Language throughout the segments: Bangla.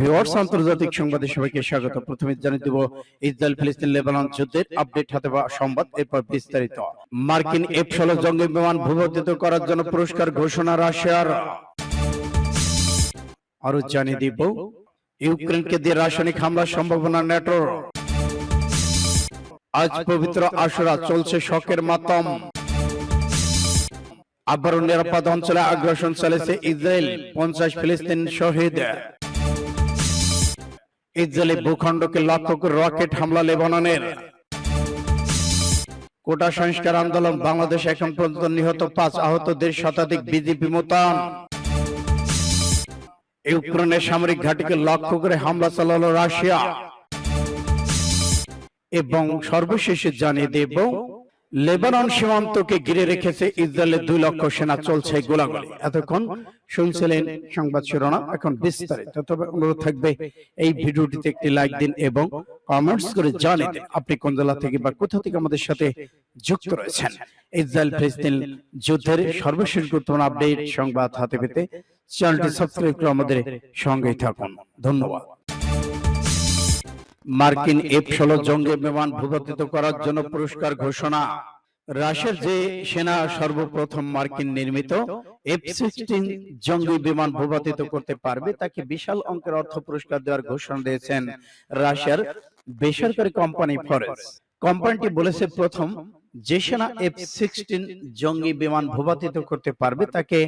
ভিউয়ার্স আন্তর্জাতিক সংবাদে সবাইকে স্বাগত। প্রথমে জানিয়ে দেব ইসরায়েল ফিলিস্তিন লেবানন যুদ্ধের আপডেট হাতে পাওয়া সংবাদ এরপর বিস্তারিত। মার্কিন এফ ষোলো জঙ্গি বিমান ভূপাতিত করার জন্য পুরস্কার ঘোষণা রাশিয়ার। আরও জানিয়ে দিব ইউক্রেনকে দিয়ে রাসায়নিক হামলার সম্ভাবনা নেটোর আজ পবিত্র আশুরা চলছে শকের মাতম। আবারও নিরাপদ অঞ্চলে আগ্রাসন চালিয়েছে ইসরায়েল। পঞ্চাশ ফিলিস্তিন শহীদ। ইসরায়েলি ভূখণ্ডকে লক্ষ্য করে রকেট হামলা লেবাননের। কোটা সংস্কার আন্দোলন বাংলাদেশ এখন পর্যন্ত নিহত পাঁচ আহতদের শতাধিক বিজেপি মোতায়েন ইউক্রেনের সামরিক ঘাটিকে লক্ষ্য করে হামলা চালালো রাশিয়া। এবং সর্বশেষে জানিয়ে দেব লেবানন সীমান্তকে ঘিরে রেখেছে ইসরায়েলের দুই লক্ষ সেনা চলছে গোলাগুলি। এতক্ষণ শুনছিলেন সংবাদ শিরোনাম, এখন বিস্তারিত। তবে অনুরোধ থাকবে, এই ভিডিওটিতে একটি লাইক দিন এবং কমেন্টস করে জানিয়ে দিন, আপনি কোন জেলা থেকে বা কোথা থেকে আমাদের সাথে যুক্ত রয়েছেন। ইসরায়েল ফিলিস্তিন যুদ্ধের সর্বশেষ গুরুত্বপূর্ণ আপডেট সংবাদ হাতে পেতে চ্যানেলটি সাবস্ক্রাইব করে আমাদের সঙ্গেই থাকুন। ধন্যবাদ। মার্কিন এফ ষোলো জঙ্গি বিমান ভূপাতিত করার জন্য পুরস্কার ঘোষণা। রাশিয়ার যে সেনা সর্বপ্রথম মার্কিন নির্মিত এফ সিক্সটিন জঙ্গি বিমান ভূপাতিত করতে পারবে তাকে বিশাল অঙ্কের অর্থ পুরস্কার দেওয়ার ঘোষণা দিয়েছেন রাশিয়ার বেসরকারি কোম্পানি ফরেস কোম্পানিটি বলেছে প্রথম যে সেনা এফ সিক্সটিন জঙ্গি বিমান ভূপাতিত করতে পারবে তাকে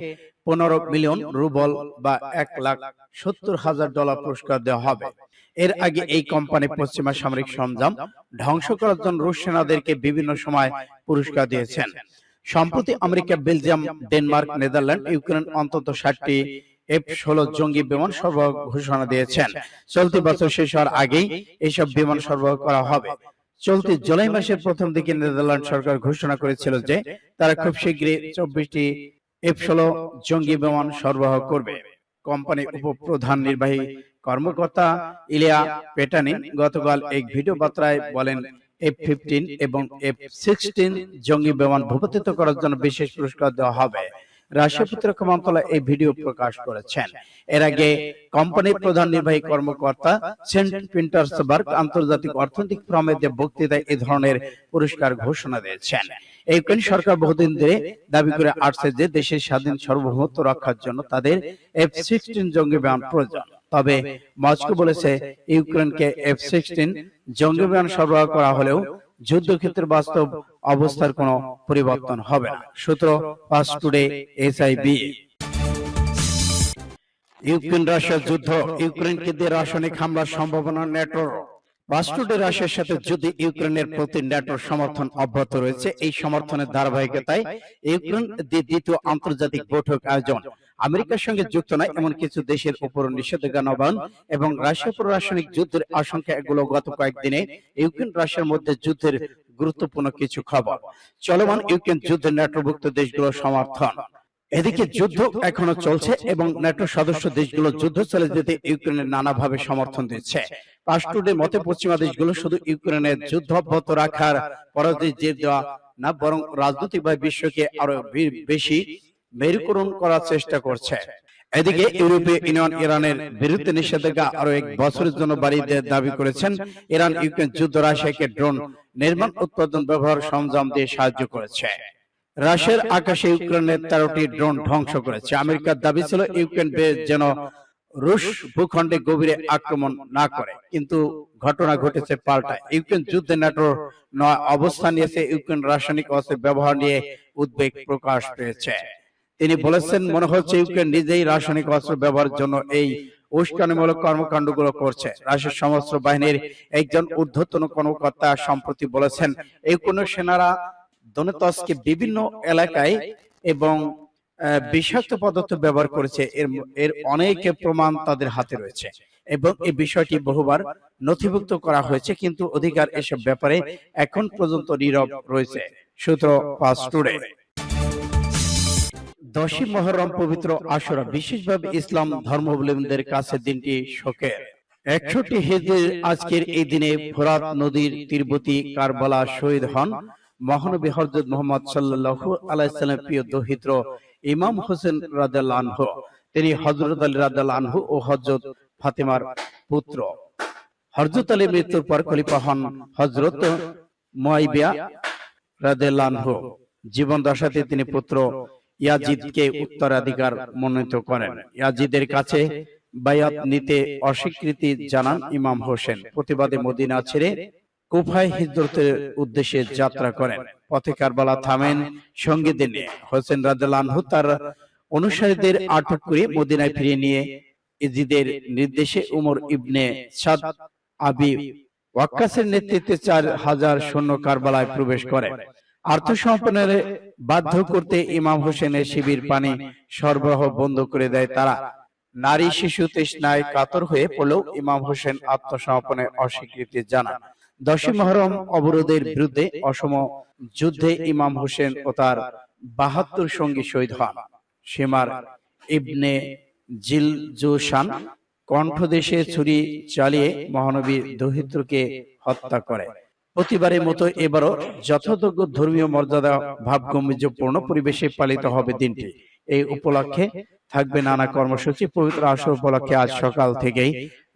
পনেরো মিলিয়ন রুবল বা এক লাখ সত্তর হাজার ডলার পুরস্কার দেওয়া হবে। এর আগে এই কোম্পানি পশ্চিমা সামরিক সরঞ্জাম ধ্বংস করার জন্য রুশ সেনাদেরকে বিভিন্ন সময় পুরস্কার দিয়েছেন। সম্প্রতি America Belgium Denmark Netherland Ukraine অন্তত ষাটটি এফ ষোলো জঙ্গি বিমান সরবরাহ ঘোষণা দিয়েছেন। চলতি বছর শেষ হওয়ার আগেই এইসব বিমান সরবরাহ করা হবে। চলতি জুলাই মাসের প্রথম দিকে নেদারল্যান্ড সরকার ঘোষণা করেছিল যে তারা খুব শীঘ্রই চব্বিশটি এফ ষোলো জঙ্গি বিমান সরবরাহ করবে। কোম্পানি উপপ্রধান নির্বাহী কর্মকর্তা ইলিয়া পেটানি গতকাল এক ভিডিও বার্তায় বলেন এফ ফিফটিন এবং এফ সিক্সটিন জঙ্গি বিমান ভূপাতিত করার জন্য বিশেষ পুরস্কার দেওয়া হবে। রাশিয়া প্রতিরক্ষা মন্ত্রণালয় এই ভিডিও প্রকাশ করেছেন। এর আগে কোম্পানির প্রধান নির্বাহী কর্মকর্তা সেন্ট পিন্টার্সবার্গ আন্তর্জাতিক অর্থনৈতিক যে বক্তৃতায় এই ধরনের পুরস্কার ঘোষণা দিয়েছেন। ইউক্রেন সরকার বহুদিন ধরে দাবি করে আসছে যে দেশের স্বাধীন সার্বভৌমত্ব রক্ষার জন্য তাদের এফ সিক্সটিন জঙ্গি বিমান প্রয়োজন। তবে মস্কো বলেছে ইউক্রেনকে এফ সিক্সটিন জঙ্গি বিমান সরবরাহ করা হলেও যুদ্ধক্ষেত্রের বাস্তব অবস্থার কোনো পরিবর্তন হবে না। সূত্র পাস টুডে এসআইবি ইউক্রেন রাশিয়ার যুদ্ধ ইউক্রেনকে দিয়ে রাসায়নিক হামলার সম্ভাবনা নেটোর রাশিয়ার সাথে যদি ইউক্রেনের প্রতি ন্যাটোর সমর্থন অব্যাহত রয়েছে, এই সমর্থনের ধারাবাহিকতায় ইউক্রেন দ্বিতীয় আন্তর্জাতিক বৈঠক আয়োজন। আমেরিকার সঙ্গে যুক্ত নয়, এমন কিছু দেশের উপর নিষেধাজ্ঞা নবায়ন এবং রাশিয়া পুরো রাসায়নিক যুদ্ধের আশঙ্কা এগুলো গত কয়েকদিনে ইউক্রেন রাশিয়ার মধ্যে যুদ্ধের গুরুত্বপূর্ণ কিছু খবর। চলমান ইউক্রেন যুদ্ধের ন্যাটোভুক্ত দেশগুলোর সমর্থন। এদিকে যুদ্ধ এখনও চলছে এবং ন্যাটো সদস্য দেশগুলো যুদ্ধ চলে যেতে ইউক্রেনের নানাভাবে সমর্থন দিচ্ছে। পাস্টুডের মতে পশ্চিমা দেশগুলো শুধু ইউক্রেনের যুদ্ধ অব্যাহত রাখার পরাজয় জের দেওয়া না বরং রাজনৈতিকভাবে বিশ্বকে আরও বেশি মেরুকরণ করার চেষ্টা করছে। এদিকে ইউরোপীয় ইউনিয়ন ইরানের বিরুদ্ধে নিষেধাজ্ঞা আরও এক বছরের জন্য বাড়িয়ে দাবি করেছেন। ইরান ইউক্রেন যুদ্ধ রাশিয়াকে ড্রোন নির্মাণ উৎপাদন ব্যবহার সরঞ্জাম দিয়ে সাহায্য করেছে রাশিয়ার আকাশে ইউক্রেনের তেরোটি ড্রোন ধ্বংস করেছে। আমেরিকার দাবি ছিল ইউক্রেন যেন রুশ ভূখণ্ডে গভীরে আক্রমণ না করে। কিন্তু ঘটনা ঘটেছে পাল্টা ইউক্রেন যুদ্ধে ন্যাটোর নয় অবস্থান নিয়েছে ইউক্রেন রাসায়নিক অস্ত্রের ব্যবহার নিয়ে উদ্বেগ প্রকাশ পেয়েছে। তিনি বলেছেন মনে হচ্ছে ইউক্রেন নিজেই রাসায়নিক অস্ত্র ব্যবহারের জন্য এই উস্কানিমূলক কর্মকাণ্ডগুলো করছে। রাশিয়ার সশস্ত্র বাহিনীর একজন ঊর্ধ্বতন কর্মকর্তা সম্প্রতি বলেছেন ইউক্রেনের সেনারা দনেতসকে বিভিন্ন এলাকায় এবং বিষাক্ত পদার্থ ব্যবহার করেছে। এর এর অনেক প্রমাণ তাদের হাতে রয়েছে। এবং এই বিষয়টি বহুবার নথিভুক্ত করা হয়েছে। কিন্তু অধিকার এসব ব্যাপারে এখন পর্যন্ত নীরব রয়েছে। সূত্র টুডে। দশই মহরম পবিত্র আশুরা বিশেষভাবে ইসলাম ধর্মাবলম্বীদের কাছে দিনটি শোকের। একষট্টি হিজরির আজকের এই দিনে ফোরাত নদীর তীরবর্তী কারবালা শহীদ হন। মহানবী হজরত মোহাম্মদ সাল্লাল্লাহু আলাইহি সাল্লামের প্রিয় দহিত্র ইমাম হোসেন রাদিয়াল্লাহু আনহু। তিনি হযরত আলী রাদিয়াল্লাহু আনহু ও হযরত ফাতেমার পুত্র। হরজত আলী মৃত্যুর পর খলিফা হন হজরত মুয়াইবিয়া রাদিয়াল্লাহু জীবন দশাতে তিনি পুত্র ইয়াজিদকে উত্তরাধিকার মনোনীত করেন। ইয়াজিদের কাছে বায়াত নিতে অস্বীকৃতি জানান ইমাম হোসেন। প্রতিবাদে মদিনা ছেড়ে কুফায় হিজরতের উদ্দেশ্যে যাত্রা করেন। পথে কারবালা থামেন সঙ্গীদের নিয়ে। হোসেন রাদিয়াল্লাহু তার অনুসারীদের আটক করে মদিনায় ফিরিয়ে নিয়ে ইজিদের নির্দেশে উমর ইবনে সাদ আবি ওয়াক্কাসের নেতৃত্বে চার হাজার সৈন্য কারবালায় প্রবেশ করে। আত্মসমর্পণের বাধ্য করতে ইমাম হোসেনের শিবির পানি সরবরাহ বন্ধ করে দেয় তারা। নারী শিশু তৃষ্ণায় কাতর হয়ে পড়লেও ইমাম হোসেন আত্মসমর্পণের অস্বীকৃতি জানান। দশই মহরম অবরোধের বিরুদ্ধে অসম যুদ্ধে ইমাম হোসেন ও তার বাহাত্তর সঙ্গী শহীদ হন। সীমার ইবনে জিলজুশান কণ্ঠদেশে ছুরি চালিয়ে মহানবী দহিত্রকে হত্যা করে। প্রতিবারের মতো এবারও যথাযোগ্য ধর্মীয় মর্যাদা ভাবগম্ভীর্যপূর্ণ পরিবেশে পালিত হবে দিনটি। এই উপলক্ষে থাকবে নানা কর্মসূচি পবিত্র আসর উপলক্ষে আজ সকাল থেকেই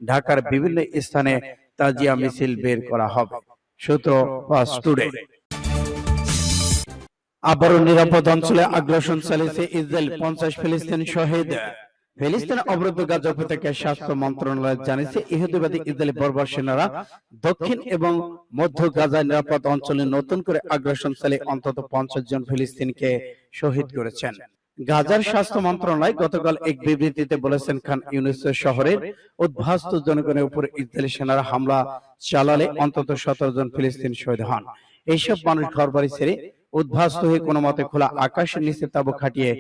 ঢাকার বিভিন্ন স্থানে তাজিয়া মিছিল বের করা হবে। সূত্র ফার্স্ট টুডে আবারও নিরাপদ অঞ্চলে আগ্রাসন চালিয়েছে ইসরায়েল পঞ্চাশ ফিলিস্তিন শহীদ। ফিলিস্তিন অবরুদ্ধ গাজা উপত্যকা স্বাস্থ্য মন্ত্রণালয় জানিয়েছে ইহুদিবাদী ইসরায়েলি বর্বর সেনারা দক্ষিণ এবং মধ্য গাজায় নিরাপদ অঞ্চলে নতুন করে আগ্রাসন চালিয়ে অন্তত পঞ্চাশ জন ফিলিস্তিনকে শহীদ করেছেন। গাজার স্বাস্থ্য মন্ত্রণালয় গতকাল এক বিবৃতিতে বলেছেন খান ইউনিস শহরের উদ্বাস্ত জনগণের উপর ইসরায়েলি সেনারা হামলা চালালে অন্তত সতেরো জন ফিলিস্তিন শহীদ হন। এইসব মানুষ ঘরবাড়ি ছেড়ে উদ্ভাস্ত হয়ে কোনো মতে খোলা আকাশের নিচে তাবু খাটিয়ে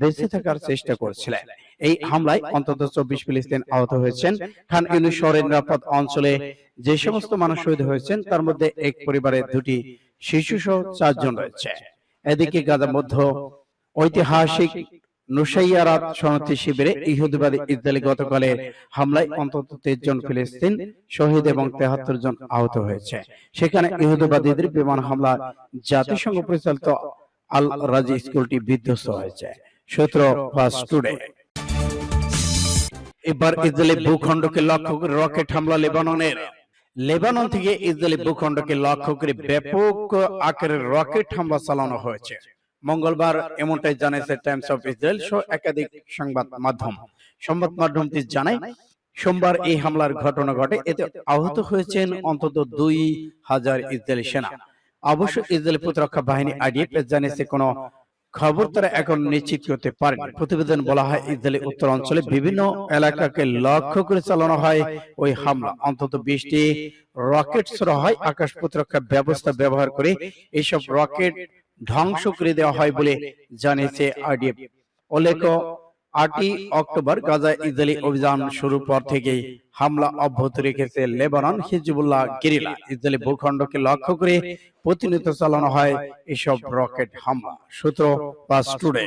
বেঁচে থাকার চেষ্টা করছিলেন। এই হামলায় অন্তত চব্বিশ ফিলিস্তিন আহত হয়েছেন। খান ইউনিস শহরের নিরাপদ অঞ্চলে যে সমস্ত মানুষ শহীদ হয়েছেন তার মধ্যে এক পরিবারের দুটি শিশু সহ চারজন রয়েছে এদিকে গাজা মধ্য ঐতিহাসিক নুসাইয়ারাত শরণার্থী শিবিরে ইহুদিবাদী ইসরায়েলি গতকালের হামলায় অন্তত তেইশ জন ফিলিস্তিন শহীদ এবং তেহাত্তর জন আহত হয়েছে। সেখানে ইহুদিবাদীদের বিমান হামলা জাতিসংঘ পরিচালিত আল রাজি স্কুলটি বিধ্বস্ত হয়েছে। সূত্র ফার্স্ট টুডে। এবার ইসরায়েলি ভূখণ্ডকে লক্ষ্য করে রকেট হামলা লেবাননের। লেবানন থেকে ইসরায়েলি ভূখণ্ডকে লক্ষ্য করে ব্যাপক আকারের রকেট হামলা চালানো হয়েছে। মঙ্গলবার এমনটাই জানিয়েছে টাইমস অফ ইসরায়েল সহ একাধিক সংবাদ মাধ্যম। সংবাদ মাধ্যমটি জানায়, সোমবার এই হামলার ঘটনা ঘটে। এতে আহত হয়েছেন অন্তত দুই হাজার ইসরায়েলি সেনা। অবশ্য ইসরায়েলি প্রতিরক্ষা বাহিনী আইডিএফ জানিয়েছে, কোনো খবর তারা এখন নিশ্চিত করতে পারেনি। প্রতিবেদন বলা হয়, ইসরায়েলি উত্তর অঞ্চলে বিভিন্ন এলাকাকে লক্ষ্য করে চালানো হয় ওই হামলা। অন্তত বিশটি রকেট ছোড়া হয়। আকাশ প্রতিরক্ষা ব্যবস্থা ব্যবহার করে এইসব রকেট ধ্বংস করে দেওয়া হয় বলে জানিয়েছে আইডিএফ উল্লেখ আটই অক্টোবর গাজা ইসরায়েলি অভিযান শুরুর পর থেকেই হামলা অব্যাহত রেখেছে লেবানন হিজবুল্লাহ গেরিলা। ইসরায়েলি ভূখণ্ডকে লক্ষ্য করে প্রতিনিয়ত চালানো হয় এসব রকেট হামলা। সূত্র পাস টুডে।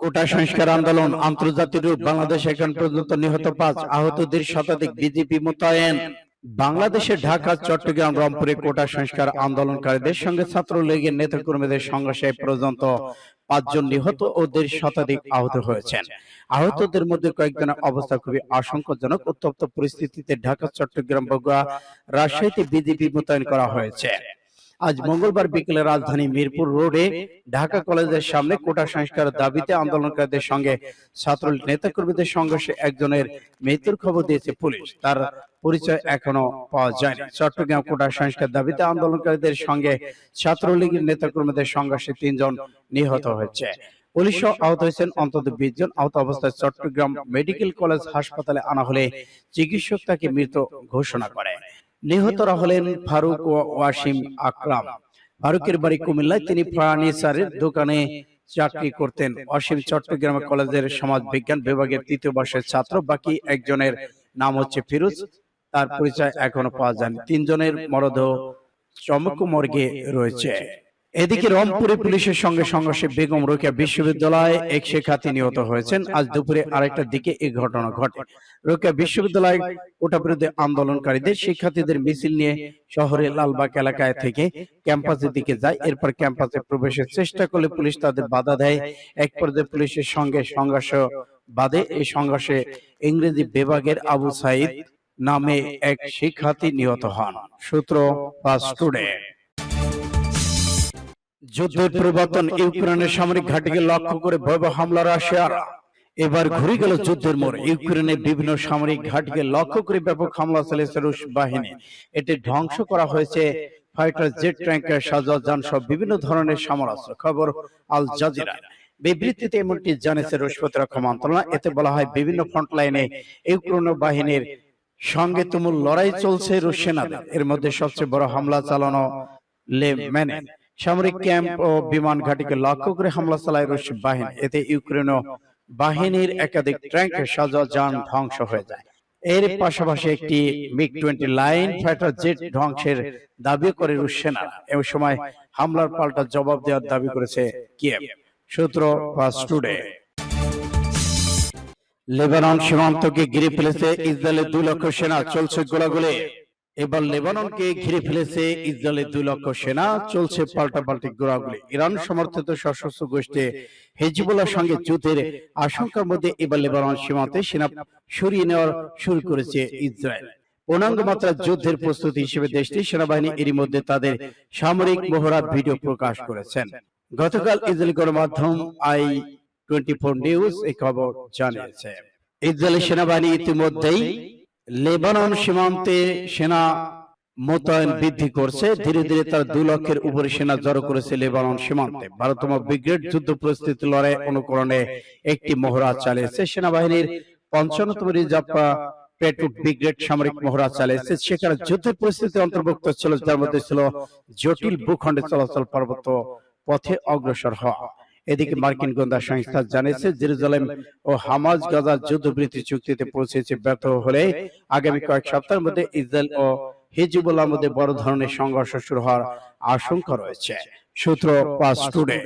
কোটা সংস্কার আন্দোলন আন্তর্জাতিক রূপ বাংলাদেশ এখন পর্যন্ত নিহত পাঁচ আহতদের শতাধিক বিজেপি মোতায়েন। বাংলাদেশের ঢাকা, চট্টগ্রাম, রংপুরে কোটা সংস্কার আন্দোলনকারীদের সঙ্গে ছাত্রলীগের নেতাকর্মীদের সংঘর্ষে পর্যন্ত পাঁচজন নিহত ও দেড় শতাধিক আহত হয়েছেন। আহতদের মধ্যে কয়েকজনের অবস্থা খুবই আশঙ্কাজনক। উত্তপ্ত পরিস্থিতিতে ঢাকা, চট্টগ্রাম, বগুড়া রাজশাহীতে বিজেপি মোতায়েন করা হয়েছে। আজ মঙ্গলবার বিকেলে রাজধানী মিরপুর রোডে ঢাকা কলেজের সামনে কোটা সংস্কার দাবিতে আন্দোলনকারীদের সঙ্গে ছাত্র নেতাকর্মীদের সংঘর্ষে একজনের মৃত্যুর খবর দিয়েছে পুলিশ। তার পরিচয় এখনও পাওয়া যায়নি। চট্টগ্রাম কোটা সংস্কার দাবিতে আন্দোলনকারীদের সঙ্গে ছাত্রলীগের নেতাকর্মীদের সংঘর্ষে তিনজন নিহত হয়েছে। পুলিশ আহত হয়েছেন। অন্তত বিশ জন আহত অবস্থায় চট্টগ্রাম মেডিকেল কলেজ হাসপাতালে আনা হলে চিকিৎসক তাকে মৃত ঘোষণা করে নিহতরা হলেন ফারুক ও ওয়াসিম আকরাম। ফারুকের বাড়ি কুমিল্লায় তিনি ফার্নিচারের দোকানে চাকরি করতেন। অসীম চট্টগ্রাম কলেজের সমাজ বিজ্ঞান বিভাগের তৃতীয় বর্ষের ছাত্র, বাকি একজনের নাম হচ্ছে ফিরোজ। তার পরিচয় এখনও পাওয়া যায়নি। তিনজনের মরদেহ চমক মর্গে রয়েছে। এদিকে রংপুরে পুলিশের সঙ্গে সংঘর্ষে বেগম রোকেয়া বিশ্ববিদ্যালয়ে এক শিক্ষার্থী নিহত হয়েছেন। আজ দুপুরে আরেকটার দিকে এই ঘটনা ঘটে। রোকেয়া বিশ্ববিদ্যালয় কোটা বিরুদ্ধে আন্দোলনকারীদের শিক্ষার্থীদের মিছিল নিয়ে শহরের লালবাগ এলাকায় থেকে ক্যাম্পাসের দিকে যায়। এরপর ক্যাম্পাসে প্রবেশের চেষ্টা করলে পুলিশ তাদের বাধা দেয়। এক পর্যায়ে পুলিশের সঙ্গে সংঘর্ষ বাদে এই সংঘর্ষে ইংরেজি বিভাগের আবু সাইদ নামে এক শিক্ষার্থী নিহত হন। সূত্র পাস টুডে যুদ্ধের পরিবর্তন ইউক্রেনের সামরিক ঘাঁটিকে লক্ষ্য করে ভয়াবহ হামলা রাশিয়ার এবার ঘুরে গেল যুদ্ধের মোড়। ইউক্রেনের বিভিন্ন সামরিক ঘাঁটিকে লক্ষ্য করে ব্যাপক হামলা চালিয়েছে রুশ বাহিনী। এটি ধ্বংস করা হয়েছে। ফাইটার জেট ট্যাঙ্কার সাজা যান সহ বিভিন্ন ধরনের সমরাস্ত্র খবর আল জাজিরা। বিবৃতিতে এমনটি জানিয়েছে রুশ প্রতিরক্ষা মন্ত্রণালয়। এতে বলা হয় বিভিন্ন ফ্রন্ট লাইনে ইউক্রেন বাহিনীর সঙ্গে তুমুল লড়াই চলছে রুশ সেনাদের। এর মধ্যে সবচেয়ে বড় হামলা চালানো লেমেনে সামরিক ক্যাম্প ও বিমান ঘাঁটিকে লক্ষ্য করে হামলা চালায় রুশ বাহিনী। এতে ইউক্রেন বাহিনীর একাধিক ট্যাঙ্কের সাজা যান ধ্বংস হয়ে যায়। এর পাশাপাশি একটি MiG twenty nine fighter jet ধ্বংসের দাবি করে রুশ সেনা। এ সময় হামলার পাল্টা জবাব দেওয়ার দাবি করেছে কিয়েভ। সূত্র ফাস্ট টুডে। লেবানন সীমান্তকে ঘিরে ফেলেছে ইসরায়েলের দুই লক্ষ সেনা। চলছে গোলাগুলি। এবার লেবাননকে ঘিরে ফেলেছে ইসরায়েলের দুই লক্ষ সেনা। চলছে পাল্টা পাল্টি গোলাগুলি। ইরান সমর্থিত সশস্ত্র গোষ্ঠী হেজিবুল্লাহর সঙ্গে যুদ্ধের আশঙ্কার মধ্যে এবার লেবানন সীমান্তে সেনা সরিয়ে নেওয়ার শুরু করেছে ইসরায়েল। পূর্ণাঙ্গ মাত্রার যুদ্ধের প্রস্তুতি হিসেবে দেশটি সেনাবাহিনী এরই মধ্যে তাদের সামরিক মহড়ার ভিডিও প্রকাশ করেছেন। গতকাল ইসরায়েলি গণমাধ্যম আই টোয়েন্টি ফোর নিউজ এই খবর জানিয়েছে। ইসরায়েলি সেনাবাহিনী ইতিমধ্যেই লেবানন সীমান্তে সেনা মোতায়েন বৃদ্ধি করছে। ধীরে ধীরে তার দুই লক্ষের উপরে সেনা জড়ো করেছে লেবানন সীমান্তে। ভারতম ব্রিগেড যুদ্ধ পরিস্থিতি লড়াই অনুকরণে একটি মহড়া চালিয়েছে। সেনাবাহিনীর পঞ্চান্নতম রিজার্ভ ছিল, যার মধ্যে ছিল জটিল ভূখণ্ডে চলাচল পার্বত্য পথে অগ্রসর হওয়া। এদিকে মার্কিন গোয়েন্দা সংস্থা জানিয়েছে জেরুজালেম ও হামাজ গাজার যুদ্ধবৃত্তি চুক্তিতে পৌঁছেছে ব্যর্থ হলে আগামী কয়েক সপ্তাহের মধ্যে ইসরায়েল ও হিজবুল্লাহর মধ্যে বড় ধরনের সংঘর্ষ শুরু হওয়ার আশঙ্কা রয়েছে। সূত্র পাস টুডে।